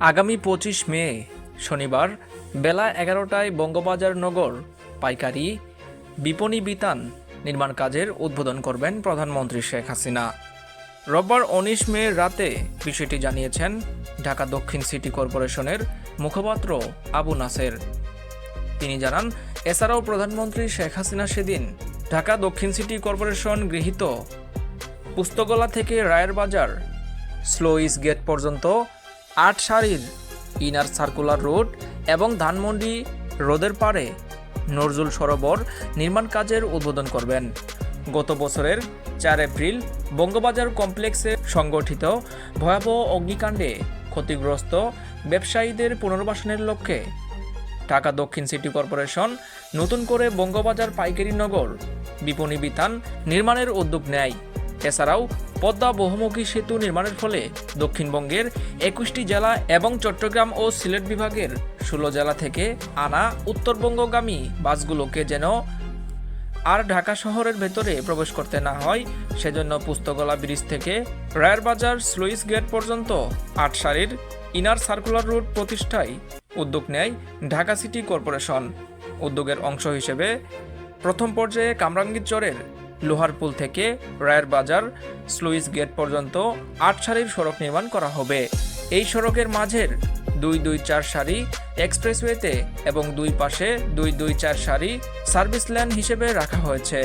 আগামী পঁচিশ মে, শনিবার, বেলা এগারোটায় বঙ্গবাজার নগর, পাইকারি, বিপণী বিতান নির্মাণ কাজের উদ্বোধন করবেন প্রধানমন্ত্রী শেখ হাসিনা। রোববার উনিশ মে রাতে বিষয়টি জানিয়েছেন ঢাকা দক্ষিণ সিটি কর্পোরেশনের মুখপাত্র আবু নাসের। তিনি জানান, এছাড়াও প্রধানমন্ত্রী শেখ হাসিনা সেদিন ঢাকা দক্ষিণ সিটি কর্পোরেশন গৃহীত পুস্তকলা থেকে রায়ের বাজার স্লোইস গেট পর্যন্ত আট সারির ইনার সার্কুলার রোড এবং ধানমন্ডি রোদের পাড়ে নজরুল সরোবর নির্মাণ কাজের উদ্বোধন করবেন। গত বছরের চার এপ্রিল বঙ্গবাজার কমপ্লেক্সে সংগঠিত ভয়াবহ অগ্নিকাণ্ডে ক্ষতিগ্রস্ত ব্যবসায়ীদের পুনর্বাসনের লক্ষ্যে ঢাকা দক্ষিণ সিটি কর্পোরেশন নতুন করে বঙ্গবাজার পাইকারি নগর বিপণী বিতান নির্মাণের উদ্যোগ নেয়। এছাড়াও পদ্মা বহুমুখী সেতু নির্মাণের ফলে দক্ষিণবঙ্গের একুশটি জেলা এবং চট্টগ্রাম ও সিলেট বিভাগের ষোলো জেলা থেকে আনা উত্তরবঙ্গগামী বাসগুলোকে যেন আর ঢাকা শহরের ভেতরে প্রবেশ করতে না হয়, সেজন্য পুস্তকলা ব্রিজ থেকে রায়ের বাজার স্লুইস গেট পর্যন্ত আট সারির ইনার সার্কুলার রুট প্রতিষ্ঠায় উদ্যোগ নেয় ঢাকা সিটি কর্পোরেশন। উদ্যোগের অংশ হিসেবে প্রথম পর্যায়ে কামরাঙ্গীরচরের লোহারপুল থেকে রায়ের বাজার স্লুইস গেট পর্যন্ত আট সারির সড়ক নির্মাণ করা হবে। এই সড়কের মাঝের দুই দুই চার সারি এক্সপ্রেসওয়েতে এবং দুই পাশে দুই দুই চার সারি সার্ভিস ল্যান হিসেবে রাখা হয়েছে।